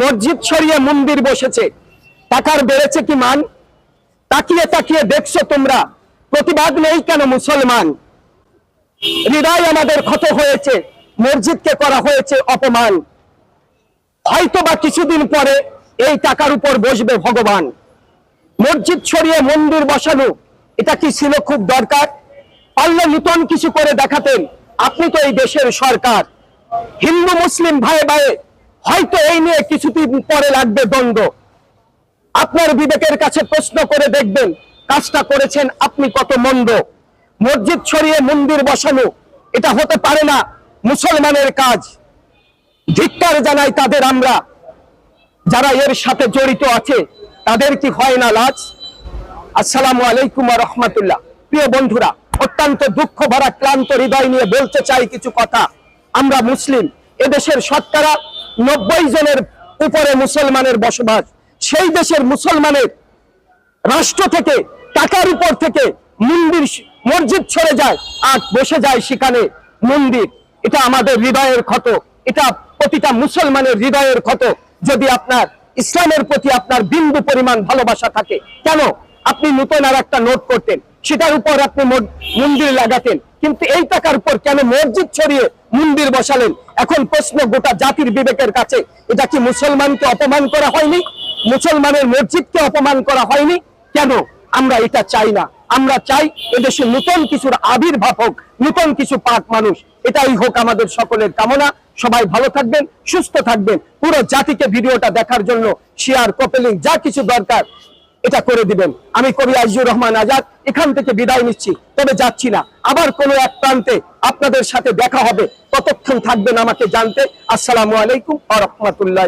মসজিদ ছড়িয়ে মন্দির বসেছে। টাকার বেড়েছে কি মান? তাকিয়ে তাকিয়ে দেখছ তোমরা, প্রতিবাদ নেই কেন মুসলমান? হৃদয় আমাদের ক্ষত হয়েছে, মসজিদকে করা হয়েছে অপমান। হয়তো বা কিছুদিন পরে এই টাকার উপর বসবে ভগবান। মসজিদ ছড়িয়ে মন্দির বসানো, এটা কি ছিল খুব দরকার? পারলে নূতন কিছু করে দেখাতেন। আপনি তো এই দেশের সরকার। হিন্দু, মুসলিম ভাই ভাই হয়তো এই নিয়ে কিছুদিন পরে লাগবে দ্বন্দ্ব। আপনার বিবেকের কাছে প্রশ্ন করে দেখবেন, কাজটা করেছেন আপনি কত মন্দ। মসজিদ ছড়িয়ে মন্দির বসানো, এটা হতে পারে না মুসলমানের কাজ। ধিক্কার জানাই তাদের আমরা। যারা এর সাথে জড়িত আছে, তাদের কি হয় না লাজ? আসসালামু আলাইকুম রহমতুল্লাহ। প্রিয় বন্ধুরা, অত্যন্ত দুঃখ ভরা, ক্লান্ত হৃদয় নিয়ে বলতে চাই কিছু কথা। আমরা মুসলিম, এদেশের শতকরা নব্বই জনের উপরে মুসলমানের বসবাস। সেই দেশের মুসলমানের রাষ্ট্র থেকে, টাকার উপর থেকে মন্দির, মসজিদ ছেড়ে যায় আর বসে যায় সেখানে মন্দির। এটা আমাদের হৃদয়ের ক্ষত। এটা প্রতিটা মুসলমানের হৃদয়ের ক্ষত। যদি আপনার ইসলামের প্রতি আপনার বিন্দু পরিমাণ ভালোবাসা থাকে, কেন? আপনি নতুন আর একটা নোট করতেন। সেটার উপর আপনি মন্দির লাগাতেন। কিন্তু এই টাকার উপর কেন মসজিদ ছড়িয়ে মন্দির বসালেন? এখন প্রশ্ন গোটা জাতির বিবেকের কাছে, এটা কি মুসলমানকে অপমান করা হয়নি? মুসলমানের মসজিদকে অপমান করা হয়নি? কেন? আমরা এটা চাই না। আমরা চাই এদেশে নতুন কিছুর আবির্ভাব হোক, নতুন কিছু পাক মানুষ। এটাই হোক আমাদের সকলের কামনা। সবাই ভালো থাকবেন, সুস্থ থাকবেন। পুরো জাতিকে ভিডিওটা দেখার জন্য শেয়ার কপেলিং যা কিছু দরকার এটা করে দিবেন। আমি কবি আজিজুর রহমান আজাদ, এখান থেকে বিদায় নিচ্ছি, তবে যাচ্ছি না। আবার কোনো এক প্রান্তে আপনাদের সাথে দেখা হবে। ততক্ষণ থাকবেন আমাকে জানতে। আসসালামু আলাইকুম আ রহমতুল্লাহ